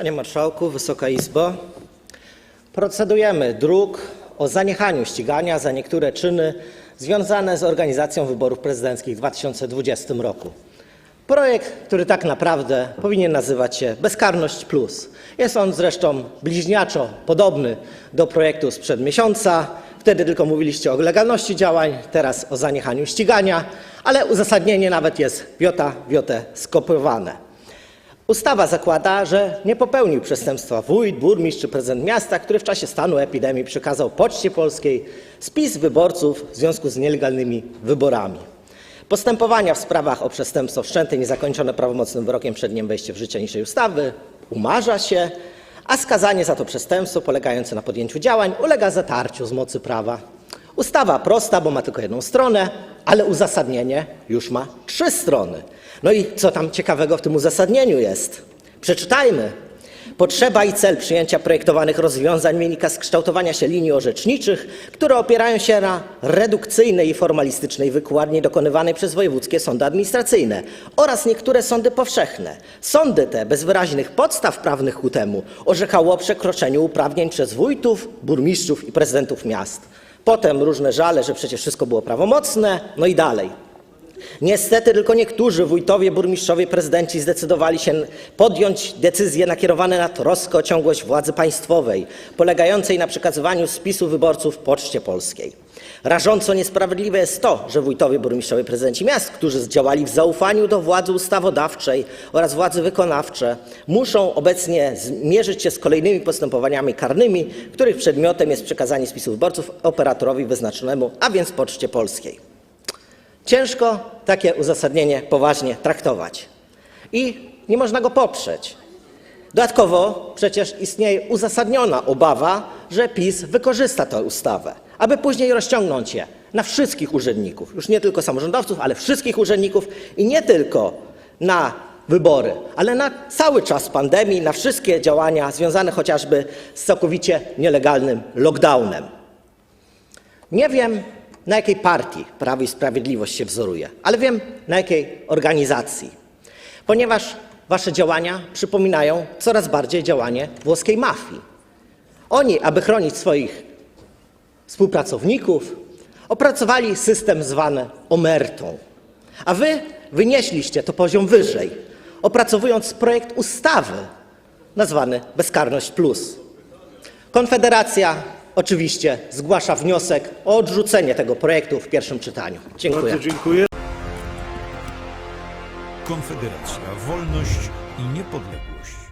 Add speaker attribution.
Speaker 1: Panie Marszałku, Wysoka Izbo, procedujemy druk o zaniechaniu ścigania za niektóre czyny związane z organizacją wyborów prezydenckich w 2020 roku. Projekt, który tak naprawdę powinien nazywać się Bezkarność Plus. Jest on zresztą bliźniaczo podobny do projektu sprzed miesiąca. Wtedy tylko mówiliście o legalności działań, teraz o zaniechaniu ścigania, ale uzasadnienie nawet jest wiota wiotę skopiowane. Ustawa zakłada, że nie popełnił przestępstwa wójt, burmistrz czy prezydent miasta, który w czasie stanu epidemii przekazał Poczcie Polskiej spis wyborców w związku z nielegalnymi wyborami. Postępowania w sprawach o przestępstwo wszczęte niezakończone prawomocnym wyrokiem przed dniem wejścia w życie niższej ustawy umarza się, a skazanie za to przestępstwo polegające na podjęciu działań ulega zatarciu z mocy prawa. Ustawa prosta, bo ma tylko jedną stronę, ale uzasadnienie już ma trzy strony. No i co tam ciekawego w tym uzasadnieniu jest? Przeczytajmy. Potrzeba i cel przyjęcia projektowanych rozwiązań wynika z kształtowania się linii orzeczniczych, które opierają się na redukcyjnej i formalistycznej wykładni dokonywanej przez wojewódzkie sądy administracyjne oraz niektóre sądy powszechne. Sądy te, bez wyraźnych podstaw prawnych ku temu, orzekały o przekroczeniu uprawnień przez wójtów, burmistrzów i prezydentów miast. Potem różne żale, że przecież wszystko było prawomocne, no i dalej. Niestety tylko niektórzy wójtowie, burmistrzowie, prezydenci zdecydowali się podjąć decyzje nakierowane na troskę o ciągłość władzy państwowej, polegającej na przekazywaniu spisu wyborców Poczcie Polskiej. Rażąco niesprawiedliwe jest to, że wójtowie, burmistrzowie, prezydenci miast, którzy działali w zaufaniu do władzy ustawodawczej oraz władzy wykonawczej, muszą obecnie zmierzyć się z kolejnymi postępowaniami karnymi, których przedmiotem jest przekazanie spisu wyborców operatorowi wyznaczonemu, a więc Poczcie Polskiej. Ciężko takie uzasadnienie poważnie traktować i nie można go poprzeć. Dodatkowo przecież istnieje uzasadniona obawa, że PiS wykorzysta tę ustawę, aby później rozciągnąć je na wszystkich urzędników, już nie tylko samorządowców, ale wszystkich urzędników i nie tylko na wybory, ale na cały czas pandemii, na wszystkie działania związane chociażby z całkowicie nielegalnym lockdownem. Nie wiem, na jakiej partii Prawo i Sprawiedliwość się wzoruje, ale wiem, na jakiej organizacji. Ponieważ wasze działania przypominają coraz bardziej działanie włoskiej mafii. Oni, aby chronić swoich współpracowników, opracowali system zwany omertą. A wy wynieśliście to poziom wyżej, opracowując projekt ustawy nazwany Bezkarność Plus. Konfederacja oczywiście zgłasza wniosek o odrzucenie tego projektu w pierwszym czytaniu. Dziękuję.
Speaker 2: Bardzo dziękuję.
Speaker 3: Konfederacja, wolność i niepodległość.